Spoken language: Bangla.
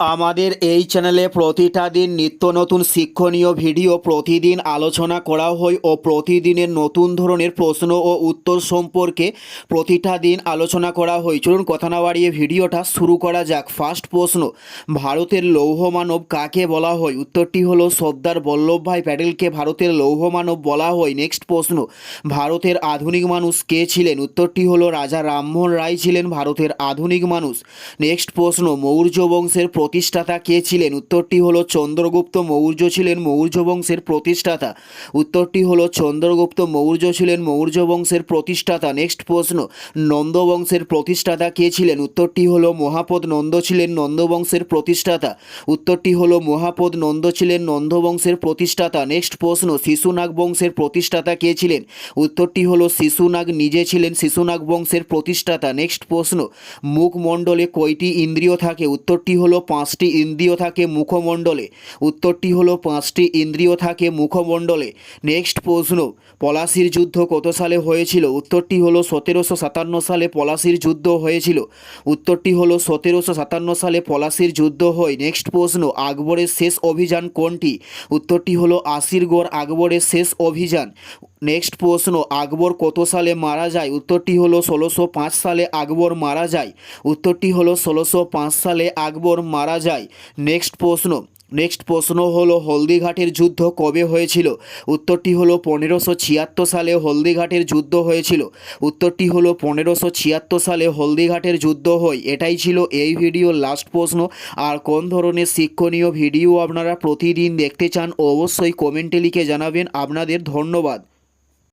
আমাদের এই চ্যানেলে প্রতিটা দিন নিত্য নতুন শিক্ষণীয় ভিডিও প্রতিদিন আলোচনা করা হয় ও প্রতিদিনের নতুন ধরনের প্রশ্ন ও উত্তর সম্পর্কে প্রতিটা দিন আলোচনা করা হয়। চলুন কথা না বাড়িয়ে ভিডিওটা শুরু করা যাক। ফার্স্ট প্রশ্ন, ভারতের লৌহ মানব কাকে বলা হয়? উত্তরটি হলো সর্দার বল্লভভাই প্যাটেলকে ভারতের লৌহ মানব বলা হয়। নেক্সট প্রশ্ন, ভারতের আধুনিক মানুষ কে ছিলেন? উত্তরটি হলো রাজা রামমোহন রায় ছিলেন ভারতের আধুনিক মানুষ। নেক্সট প্রশ্ন, মৌর্য বংশের প্রতিষ্ঠাতা কে ছিলেন? উত্তরটি হলো চন্দ্রগুপ্ত মৌর্য ছিলেন মৌর্য বংশের প্রতিষ্ঠাতা। উত্তরটি হলো চন্দ্রগুপ্ত মৌর্য ছিলেন মৌর্য বংশের প্রতিষ্ঠাতা। নেক্সট প্রশ্ন, নন্দ বংশের প্রতিষ্ঠাতা কে ছিলেন? উত্তরটি হলো মহাপদ নন্দ ছিলেন নন্দ বংশের প্রতিষ্ঠাতা। উত্তরটি হলো মহাপদ নন্দ ছিলেন নন্দ বংশের প্রতিষ্ঠাতা। নেক্সট প্রশ্ন, শিশুনাগ বংশের প্রতিষ্ঠাতা কে ছিলেন? উত্তরটি হলো শিশুনাগ, নিজে ছিলেন শিশুনাগ বংশের প্রতিষ্ঠাতা। নেক্সট প্রশ্ন মুখমণ্ডলে কয়টি ইন্দ্রিয় থাকে? উত্তরটি হলো পাঁচটি ইন্দ্রিয় থাকে মুখমণ্ডলে। উত্তরটি হলো পাঁচটি ইন্দ্রিয় থাকে মুখমণ্ডলে। নেক্সট প্রশ্ন, পলাশির যুদ্ধ কত সালে হয়েছিল? উত্তরটি হলো সতেরোশো সাতান্ন সালে পলাশির যুদ্ধ হয়েছিল। উত্তরটি হলো সতেরোশো সাতান্ন সালে পলাশির যুদ্ধ হয়। নেক্সট প্রশ্ন, আকবরের শেষ অভিযান কোনটি? উত্তরটি হলো আশিরগড় আকবরের শেষ অভিযান। নেক্সট প্রশ্ন, আকবর কত সালে মারা যায়? উত্তরটি হলো ষোলোশো সালে আকবর মারা যায়। উত্তরটি হলো ষোলোশো সালে আকবর মারা যায়। নেক্সট প্রশ্ন নেক্সট প্রশ্ন হলো হলদিঘাটের যুদ্ধ কবে হয়েছিল? উত্তরটি হলো পনেরোশো ছিয়াত্তর সালে হলদিঘাটের যুদ্ধ হয়েছিল। উত্তরটি হলো পনেরোশো ছিয়াত্তর সালে হলদিঘাটের যুদ্ধ হয়। এটাই ছিল এই ভিডিওর লাস্ট প্রশ্ন। আর কোন ধরনের শিক্ষণীয় ভিডিও আপনারা প্রতিদিন দেখতে চান, অবশ্যই কমেন্টে লিখে জানাবেন। আপনাদের ধন্যবাদ।